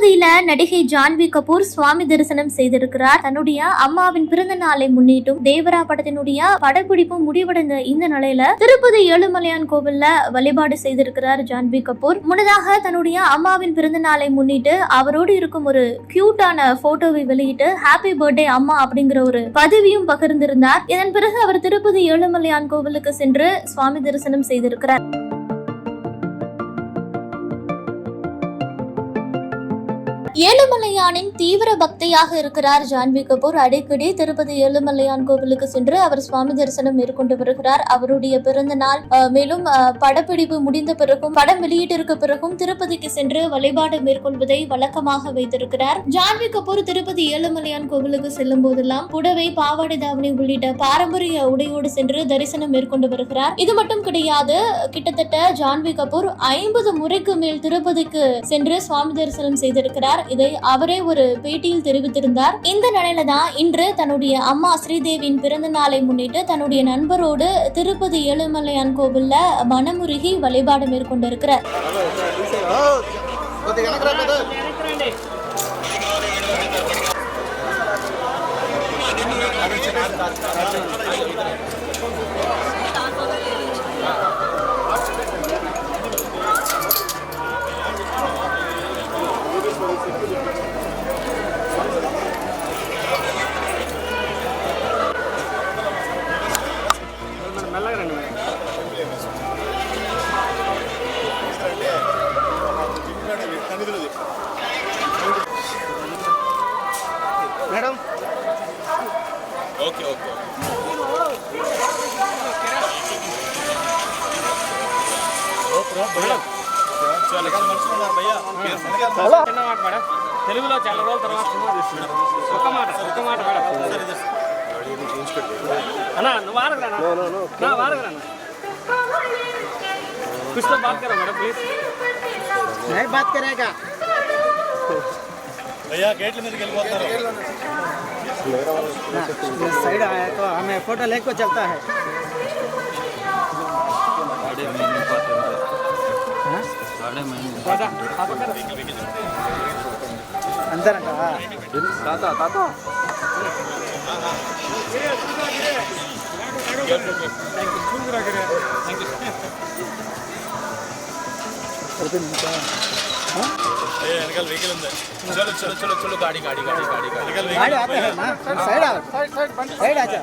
திருப்பதியில நடிகை ஜான்வி கபூர் சுவாமி தரிசனம் செய்திருக்கிறார். தன்னுடைய அம்மாவின் பிறந்த நாளை முன்னிட்டும் தேவரா படத்தினுடைய படப்பிடிப்பு முடிவடைந்த இந்த நிலையில திருப்பதி ஏழுமலையான் கோவில்ல வழிபாடு செய்திருக்கிறார் ஜான்வி கபூர். முன்னதாக தன்னுடைய அம்மாவின் பிறந்த நாளை முன்னிட்டு அவரோடு இருக்கும் ஒரு கியூட்டான போட்டோவை வெளியிட்டு ஹாப்பி பர்த்டே அம்மா அப்படிங்கிற ஒரு பதவியும் பகிர்ந்திருந்தார். இதன் பிறகு அவர் திருப்பதி ஏழுமலையான் கோவிலுக்கு சென்று சுவாமி தரிசனம் செய்திருக்கிறார். ஏழுமலையானின் தீவிர பக்தியாக இருக்கிறார் ஜான்வி கபூர். அடிக்கடி திருப்பதி ஏழுமலையான் கோவிலுக்கு சென்று அவர் சுவாமி தரிசனம் மேற்கொண்டு வருகிறார். அவருடைய பிறந்த நாள் மேலும் படப்பிடிப்பு முடிந்த பிறகும் படம் வெளியீட்டிற்கு பிறகும் திருப்பதிக்கு சென்று வழிபாடு மேற்கொள்வதை வழக்கமாக வைத்திருக்கிறார். ஜான்வி கபூர் திருப்பதி ஏழுமலையான் கோவிலுக்கு செல்லும் போதெல்லாம் புடவை பாவாடை தாவணி உள்ளிட்ட பாரம்பரிய உடையோடு சென்று தரிசனம் மேற்கொண்டு வருகிறார். இது மட்டும் கிடையாது கிட்டத்தட்ட ஜான்வி கபூர் ஐம்பது முறைக்கு மேல் திருப்பதிக்கு சென்று சுவாமி தரிசனம் செய்திருக்கிறார். இதை அவரே ஒரு பேட்டியில் தெரிவித்திருந்தார். இந்த நிலையில தான் இன்று தன்னுடைய அம்மா ஸ்ரீதேவியின் பிறந்த நாளை முன்னிட்டு தன்னுடைய நண்பரோடு திருப்பதி ஏழுமலையான் கோவில்ல மனமுருகி வழிபாடு மேற்கொண்டிருக்கிறார். Thank madam. Okay okay. చాలా మనుషులు మేడం తెలుగులో చాలా రోజుల తర్వాత సినిమా తీస్తున్నాడు ఒక్క మాట ఒక్క మాట మేడం అన్నా నువ్వు వారగరా నా వారగరా कुछ तो बात करो मैडम प्लीज नहीं बात करेगा భయ్యా గేట్ల మీదకి వెళ్ళిపోతున్నారు साइड आया तो हमें फोटो लेको चलता है అంతేనంట తాత తాత వెనకాల వెహికల్ ఉంది? చలో చలో చలో చలో గాడి గాడి గాడి గాడి గాడి సైడ్ సైడ్ సైడ్ బండి. సైడ్ ఆచా